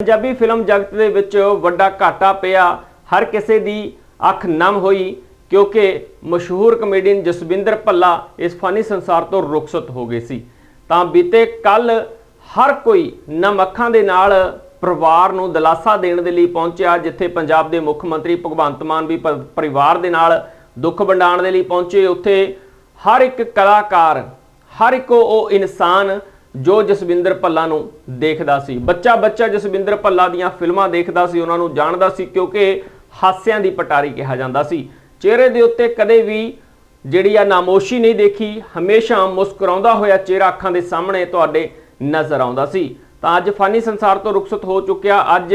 Punjabi film ਜਗਤ ਦੇ ਵਿੱਚ ਵੱਡਾ ਘਾਟਾ ਪਿਆ। ਹਰ ਕਿਸੇ ਦੀ ਅੱਖ ਨਮ ਹੋਈ, ਕਿਉਂਕਿ ਮਸ਼ਹੂਰ ਕਮੇਡੀਅਨ ਜਸਵਿੰਦਰ ਭੱਲਾ ਇਸ ਫਾਨੀ ਸੰਸਾਰ ਤੋਂ ਰੁਖਸਤ ਹੋ ਗਏ ਸੀ। ਤਾਂ ਬੀਤੇ ਕੱਲ ਹਰ ਕੋਈ ਨਮ ਅੱਖਾਂ ਦੇ ਨਾਲ ਪਰਿਵਾਰ ਨੂੰ ਦਿਲਾਸਾ ਦੇਣ ਦੇ ਲਈ ਪਹੁੰਚਿਆ, ਜਿੱਥੇ ਪੰਜਾਬ ਦੇ ਮੁੱਖ ਮੰਤਰੀ ਭਗਵੰਤ ਮਾਨ ਵੀ ਪਰਿਵਾਰ ਦੇ ਨਾਲ ਦੁੱਖ ਵੰਡਾਉਣ ਦੇ ਲਈ ਪਹੁੰਚੇ। ਉੱਥੇ ਹਰ ਇੱਕ ਕਲਾਕਾਰ, ਹਰ ਇੱਕ ਉਹ ਇਨਸਾਨ ਜੋ ਜਸਵਿੰਦਰ ਭੱਲਾ ਨੂੰ ਦੇਖਦਾ ਸੀ। ਬੱਚਾ ਬੱਚਾ ਜਸਵਿੰਦਰ ਭੱਲਾ ਦੀਆਂ ਫਿਲਮਾਂ ਦੇਖਦਾ ਸੀ, ਉਹਨਾਂ ਨੂੰ ਜਾਣਦਾ ਸੀ ਕਿਉਂਕਿ ਹਾਸਿਆਂ ਦੀ ਪਟਾਰੀ ਕਿਹਾ ਜਾਂਦਾ ਸੀ। ਚਿਹਰੇ ਦੇ ਉੱਤੇ ਕਦੇ ਵੀ ਜਿਹੜੀ ਆ ਨਾਮੋਸ਼ੀ ਨਹੀਂ ਦੇਖੀ, ਹਮੇਸ਼ਾ ਮੁਸਕਰਾਉਂਦਾ ਹੋਇਆ ਚਿਹਰਾ ਅੱਖਾਂ ਦੇ ਸਾਹਮਣੇ ਤੁਹਾਡੇ ਨਜ਼ਰ ਆਉਂਦਾ ਸੀ। ਤਾਂ ਅੱਜ ਫਾਨੀ ਸੰਸਾਰ ਤੋਂ ਰੁਖਸਤ ਹੋ ਚੁੱਕਿਆ, ਅੱਜ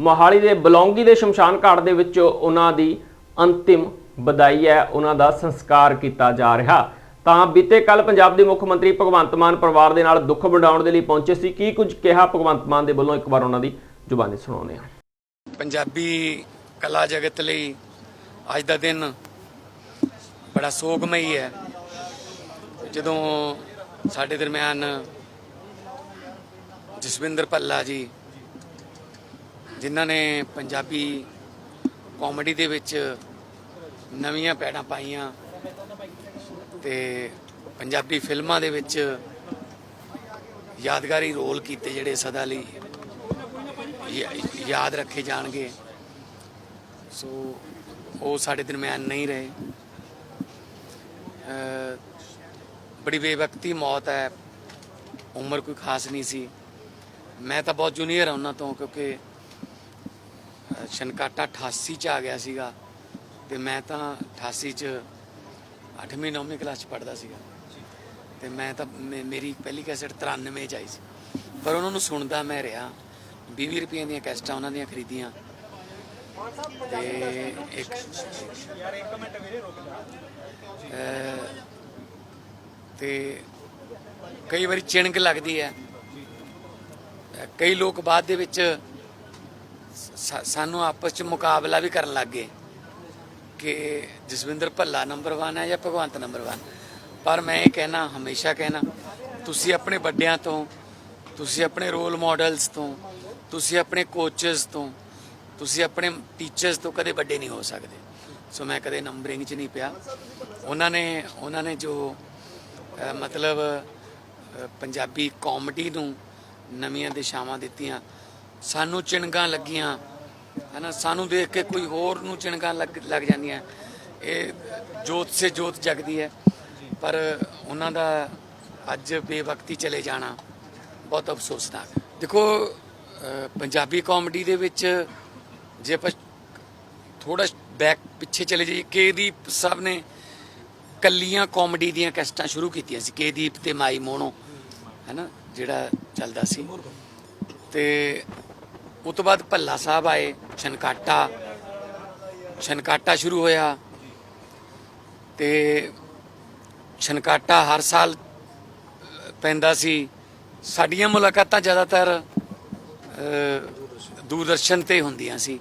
ਮੋਹਾਲੀ ਦੇ ਬਲੌਂਗੀ ਦੇ ਸ਼ਮਸ਼ਾਨ ਘਾਟ ਦੇ ਵਿੱਚ ਉਹਨਾਂ ਦੀ ਅੰਤਿਮ ਵਿਦਾਈ ਹੈ, ਉਹਨਾਂ ਦਾ ਸੰਸਕਾਰ ਕੀਤਾ ਜਾ ਰਿਹਾ। ਤਾਂ ਬੀਤੇ ਕੱਲ ਪੰਜਾਬ ਦੇ ਮੁੱਖ ਮੰਤਰੀ ਭਗਵੰਤ ਮਾਨ ਪਰਿਵਾਰ ਦੇ ਨਾਲ ਦੁੱਖ ਵੰਡਾਉਣ ਦੇ ਲਈ ਪਹੁੰਚੇ ਸੀ। ਕੀ ਕੁਝ ਕਿਹਾ ਭਗਵੰਤ ਮਾਨ ਦੇ ਵੱਲੋਂ? ਇੱਕ ਵਾਰ ਉਹਨਾਂ ਦੀ ਜ਼ੁਬਾਨੀ ਸੁਣਾਉਂਦੇ ਹਾਂ। ਪੰਜਾਬੀ ਕਲਾ ਜਗਤ ਲਈ ਅੱਜ ਦਾ ਦਿਨ ਬੜਾ ਸੋਗਮਈ ਹੈ। ਜਦੋਂ ਸਾਡੇ ਦਰਮਿਆਨ ਜਸਵਿੰਦਰ ਭੱਲਾ ਜੀ, ਜਿਨ੍ਹਾਂ ਨੇ ਪੰਜਾਬੀ ਕਾਮੇਡੀ ਦੇ ਵਿੱਚ ਨਵੀਆਂ ਪੈੜਾਂ ਪਾਈਆਂ ਤੇ ਪੰਜਾਬੀ ਫਿਲਮਾਂ ਦੇ ਵਿੱਚ ਯਾਦਗਾਰੀ ਰੋਲ ਕੀਤੇ ਜਿਹੜੇ ਸਦਾ ਲਈ ਯਾਦ ਰੱਖੇ ਜਾਣਗੇ। ਸੋ ਉਹ ਸਾਡੇ ਦਰਮਿਆਨ ਨਹੀਂ ਰਹੇ। ਬੜੀ ਬੇਵਕਤੀ ਮੌਤ ਹੈ। ਉਮਰ ਕੋਈ ਖਾਸ ਨਹੀਂ ਸੀ। ਮੈਂ ਤਾਂ ਬਹੁਤ ਜੂਨੀਅਰ ਹਾਂ ਉਹਨਾਂ ਤੋਂ ਕਿਉਂਕਿ ਅ, ਛਨਕਾਟਾ 88 ਚ ਆ ਗਿਆ ਸੀਗਾ। ਤੇ ਮੈਂ ਤਾਂ 88 ਚ 8ਵੀਂ 9ਵੀਂ ਕਲਾਸ ਚ ਪੜ੍ਹਦਾ ਸੀਗਾ। ਤੇ ਮੈਂ ਤਾਂ ਮੇ- ਮੇਰੀ ਪਹਿਲੀ ਕੈਸਟ 93 ਚ ਆਈ ਸੀ। ਪਰ ਉਹਨਾਂ ਨੂੰ ਸੁਣਦਾ ਮੈਂ ਰਿਹਾ 20 ਰੁਪਏ ਦੀਆਂ ਕੈਸਟਾਂ ਉਹਨਾਂ ਦੀਆਂ ਖਰੀਦੀਆਂ। ਤੇ ਇੱਕ ਅਹ ਤੇ ਕਈ ਵਾਰੀ ਚਿਣਕ ਲੱਗਦੀ ਹੈ। ਅਹ ਕਈ ਲੋਕ ਬਾਅਦ ਦੇ ਵਿੱਚ ਸਾ- ਸਾਨੂੰ ਆਪਸ ਚ ਮੁਕਾਬਲਾ ਵੀ ਕਰਨ ਲੱਗ ਗਏ। ਕਿ ਜਸਵਿੰਦਰ ਭੱਲਾ ਨੰਬਰ 1 ਹੈ ਜਾਂ ਭਗਵੰਤ ਨੰਬਰ 1 ਪਰ ਮੈਂ ਇਹ ਕਹਿਣਾ, ਹਮੇਸ਼ਾ ਕਹਿਣਾ, ਤੁਸੀਂ ਆਪਣੇ ਵੱਡਿਆਂ ਤੋਂ, ਤੁਸੀਂ ਆਪਣੇ ਰੋਲ ਮਾਡਲਸ ਤੋਂ, ਤੁਸੀਂ ਆਪਣੇ ਕੋਚਸ ਤੋਂ, ਤੁਸੀਂ ਆਪਣੇ ਟੀਚਰਸ ਤੋਂ ਕਦੇ ਵੱਡੇ ਨਹੀਂ ਹੋ ਸਕਦੇ। ਸੋ ਮੈਂ ਕਦੇ ਨੰਬਰਿੰਗ 'ਚ ਨਹੀਂ ਪਿਆ। ਉਹਨਾਂ ਨੇ ਉਹਨਾਂ ਨੇ ਜੋ ਮਤਲਬ ਪੰਜਾਬੀ ਕਾਮੇਡੀ ਨੂੰ ਨਵੀਆਂ ਦਿਸ਼ਾਵਾਂ ਦਿੱਤੀਆਂ, ਸਾਨੂੰ ਚਿਣਗਾਂ ਲੱਗੀਆਂ ਹਨਾ ਸਾਨੂੰ ਦੇਖ ਕੇ ਕੋਈ ਹੋਰ ਨੂੰ ਚਿਣਗਾਂ ਲੱਗ ਲੱਗ ਜਾਂਦੀਆਂ। ਇਹ ਜੋਤ ਸੇ ਜੋਤ ਜਗਦੀ ਹੈ। ਪਰ ਉਹਨਾਂ ਦਾ ਅੱਜ ਬੇਵਕਤੀ ਚਲੇ ਜਾਣਾ ਬਹੁਤ ਅਫਸੋਸਨਾਕ। ਦੇਖੋ ਪੰਜਾਬੀ ਕਾਮੇਡੀ ਦੇ ਵਿੱਚ ਜੇ ਆਪਾਂ ਥੋੜਾ ਬੈਕ ਪਿੱਛੇ ਚਲੇ ਜਾਈਏ ਕੇਦੀਪ ਸਾਹਿਬ ਨੇ ਕੱਲੀਆਂ ਕਾਮੇਡੀ ਦੀਆਂ ਕੈਸਟਾਂ ਸ਼ੁਰੂ ਕੀਤੀਆਂ ਸੀ। ਕੇਦੀਪ ਤੇ ਮਾਈ ਮੋਨੋ ਹੈਨਾ ਜਿਹੜਾ ਚੱਲਦਾ ਸੀ। ਤੇ ਉਸ ਤੋਂ ਬਾਅਦ ਭੱਲਾ ਸਾਹਿਬ ਆਏ, ਛਨਕਾਟਾ। ਛਨਕਾਟਾ ਸ਼ੁਰੂ ਹੋਇਆ। ਤੇ ਛਨਕਾਟਾ ਹਰ ਸਾਲ ਪੈਂਦਾ ਸੀ। ਸਾਡੀਆਂ ਮੁਲਾਕਾਤਾਂ ਜ਼ਿਆਦਾਤਰ ਦੂਰਦਰਸ਼ਨ ਤੇ ਹੁੰਦੀਆਂ ਸੀ।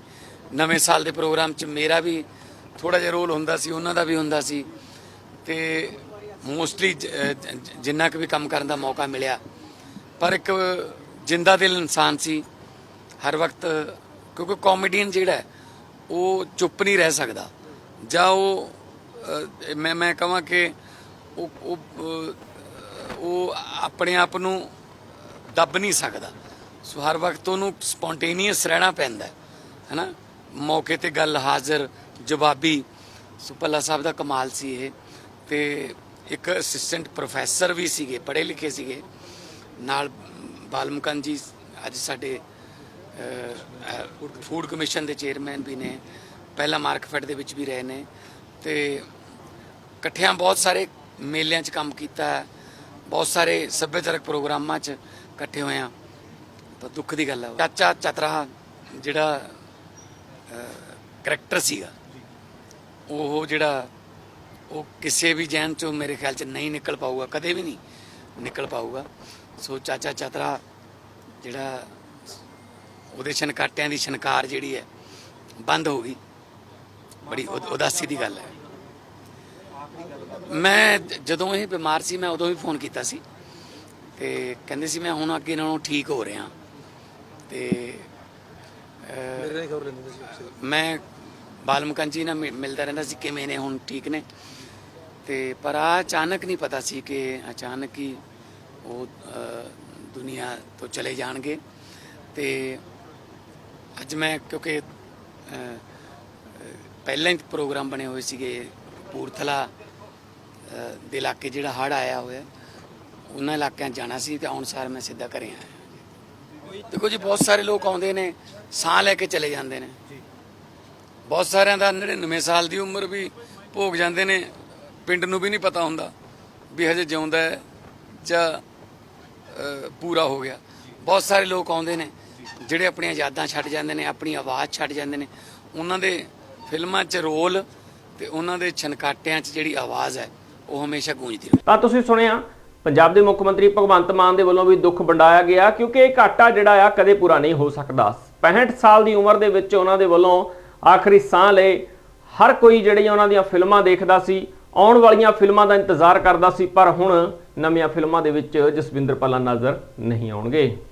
ਨਵੇਂ ਸਾਲ ਦੇ ਪ੍ਰੋਗਰਾਮ 'ਚ ਮੇਰਾ ਵੀ ਥੋੜਾ ਜਿਹਾ ਰੋਲ ਹੁੰਦਾ ਸੀ, ਉਹਨਾਂ ਦਾ ਵੀ ਹੁੰਦਾ ਸੀ। ਤੇ ਮੋਸਟਲੀ ਜਿੰਨਾ ਕੁ ਵੀ ਕੰਮ ਕਰਨ ਦਾ ਮੌਕਾ ਮਿਲਿਆ। ਪਰ ਇੱਕ ਜਿੰਦਾ ਦਿਲ ਇਨਸਾਨ ਸੀ। ਹਰ ਵਕਤ, ਕਿਉਂਕਿ ਕਾਮੇਡੀਅਨ ਜਿਹੜਾ ਉਹ ਚੁੱਪ ਨਹੀਂ ਰਹਿ ਸਕਦਾ। ਜਾਂ ਉਹ ਮੈਂ ਮੈਂ ਕਹਾਂ ਕਿ ਉਹ ਉਹ ਉਹ ਆਪਣੇ ਆਪ ਨੂੰ ਦੱਬ ਨਹੀਂ ਸਕਦਾ। ਸੋ ਹਰ ਵਕਤ ਉਹਨੂੰ ਸਪੌਂਟੇਨੀਅਸ ਰਹਿਣਾ ਪੈਂਦਾ ਹੈ, ਹੈਨਾ? ਮੌਕੇ ਤੇ ਗੱਲ ਹਾਜ਼ਰ, ਜਵਾਬੀ। ਸੋ ਭੱਲਾ ਸਾਹਿਬ ਦਾ ਕਮਾਲ ਸੀ ਇਹ। ਤੇ ਇੱਕ ਅਸਿਸਟੈਂਟ ਪ੍ਰੋਫੈਸਰ ਵੀ ਸੀਗੇ, ਪੜ੍ਹੇ ਲਿਖੇ ਸੀਗੇ। ਨਾਲ ਬਾਲਮਕਨ ਜੀ, ਅੱਜ ਸਾਡੇ ਫੂਡ ਕਮਿਸ਼ਨ ਦੇ ਚੇਅਰਮੈਨ ਵੀ ਨੇ, ਪਹਿਲਾਂ ਮਾਰਕਫੈਟ ਦੇ ਵਿੱਚ ਵੀ ਰਹੇ ਨੇ, ਤੇ ਇਕੱਠਿਆਂ ਬਹੁਤ ਸਾਰੇ ਮੇਲਿਆਂ 'ਚ ਕੰਮ ਕੀਤਾ ਹੈ ਬਹੁਤ ਸਾਰੇ ਸੱਭਿਆਚਾਰਕ ਪ੍ਰੋਗਰਾਮਾਂ 'ਚ ਇਕੱਠੇ ਹੋਏ ਆ ਤਾਂ ਦੁੱਖ ਦੀ ਗੱਲ ਆ। ਚਾਚਾ ਚਤਰਾ ਜਿਹੜਾ ਕਰੈਕਟਰ ਸੀਗਾ, ਉਹ ਜਿਹੜਾ, ਉਹ ਕਿਸੇ ਵੀ ਜੈਨ ਚੋਂ ਮੇਰੇ ਖਿਆਲ 'ਚ ਨਹੀਂ ਨਿਕਲ ਪਾਊਗਾ, ਕਦੇ ਵੀ ਨਹੀਂ ਨਿਕਲ ਪਾਊਗਾ। ਸੋ ਚਾਚਾ ਚਤਰਾ ਜਿਹੜਾ ਉਹਦੇ ਛਨਕਾਟਿਆਂ ਦੀ ਛਨਕਾਰ ਜਿਹੜੀ ਹੈ ਬੰਦ ਹੋ ਗਈ। ਬੜੀ ਉਦ- ਉਦਾਸੀ ਦੀ ਗੱਲ ਹੈ। ਮੈਂ ਜਦੋਂ ਇਹ ਬਿਮਾਰ ਸੀ ਮੈਂ ਉਦੋਂ ਵੀ ਫੋਨ ਕੀਤਾ ਸੀ। ਤੇ ਕਹਿੰਦੇ ਸੀ ਮੈਂ ਹੁਣ ਅੱਗੇ ਨਾਲੋਂ ਠੀਕ ਹੋ ਰਿਹਾ। ਤੇ। ਮੈਂ ਬਾਲਮਕਨ ਜੀ ਨਾਲ ਮਿਲਦਾ ਰਹਿੰਦਾ ਸੀ ਕਿਵੇਂ ਨੇ ਹੁਣ ਠੀਕ ਨੇ? ਤੇ ਪਰ ਆ ਅਚਾਨਕ ਨਹੀਂ ਪਤਾ ਸੀ ਕਿ ਅਚਾਨਕ ਹੀ ਉਹ ਦੁਨੀਆ ਤੋਂ ਚਲੇ ਜਾਣਗੇ। ਤੇ ਅੱਜ ਮੈਂ ਕਿਉਂਕਿ ਪਹਿਲਾਂ ਹੀ ਪ੍ਰੋਗਰਾਮ ਬਣੇ ਹੋਏ ਸੀਗੇ ਕਪੂਰਥਲਾ ਅਹ, ਦੇ ਇਲਾਕੇ ਜਿਹੜਾ ਹੜ ਆਇਆ ਹੋਇਆ ਉਹਨਾਂ ਇਲਾਕਿਆਂ ਜਾਣਾ ਸੀ ਤੇ ਅਨੁਸਾਰ ਮੈਂ ਸਿੱਧਾ ਘਰੇ ਆਇਆ। ਦੇਖੋ ਜੀ ਬਹੁਤ ਸਾਰੇ ਲੋਕ ਆਉਂਦੇ ਨੇ ਸਾਹ ਲੈ ਕੇ ਚਲੇ ਜਾਂਦੇ ਨੇ। ਬਹੁਤ ਸਾਰਿਆਂ ਦਾ 99 ਸਾਲ ਦੀ ਉਮਰ ਵੀ ਭੋਗ ਜਾਂਦੇ ਨੇ ਪਿੰਡ ਨੂੰ ਵੀ ਨਹੀਂ ਪਤਾ ਹੁੰਦਾ ਵੀ ਹਜੇ ਜਿਉਂਦਾ ਹੈ ਜਾਂ ਪੂਰਾ ਹੋ ਗਿਆ। ਬਹੁਤ ਸਾਰੇ ਲੋਕ ਆਉਂਦੇ ਨੇ। ਜਿਹੜੇ ਆਪਣੀਆਂ ਯਾਦਾਂ ਛੱਡ ਜਾਂਦੇ ਨੇ, ਆਪਣੀ ਆਵਾਜ਼ ਛੱਡ ਜਾਂਦੇ ਨੇ, ਉਹਨਾਂ ਦੇ ਫਿਲਮਾਂ 'ਚ ਰੋਲ ਤੇ ਉਹਨਾਂ ਦੇ ਛਨਕਾਟਿਆਂ 'ਚ ਜਿਹੜੀ ਆਵਾਜ਼ ਹੈ, ਉਹ ਹਮੇਸ਼ਾ ਗੂੰਜਦੀ ਰਹੂ ਤਾਂ ਤੁਸੀਂ ਸੁਣਿਆ, ਪੰਜਾਬ ਦੇ ਮੁੱਖ ਮੰਤਰੀ ਭਗਵੰਤ ਮਾਨ ਦੇ ਵੱਲੋਂ ਵੀ ਦੁੱਖ ਵੰਡਾਇਆ ਗਿਆ, ਕਿਉਂਕਿ ਇਹ ਘਾਟਾ ਜਿਹੜਾ ਆ ਕਦੇ ਪੂਰਾ ਨਹੀਂ ਹੋ ਸਕਦਾ। 65 ਸਾਲ ਦੀ ਉਮਰ ਦੇ ਵਿੱਚ ਉਹਨਾਂ ਦੇ ਵੱਲੋਂ ਆਖਰੀ ਸਾਹ ਲਏ, ਹਰ ਕੋਈ ਜਿਹੜੀ ਉਹਨਾਂ ਦੀਆਂ ਫਿਲਮਾਂ ਦੇਖਦਾ ਸੀ, ਆਉਣ ਵਾਲੀਆਂ ਫਿਲਮਾਂ ਦਾ ਇੰਤਜ਼ਾਰ ਕਰਦਾ ਸੀ, ਪਰ ਹੁਣ ਨਵੀਆਂ ਫਿਲਮਾਂ ਦੇ ਵਿੱਚ ਜਸਵਿੰਦਰ ਪੱਲਾ ਨਜ਼ਰ ਨਹੀਂ ਆਉਣਗੇ।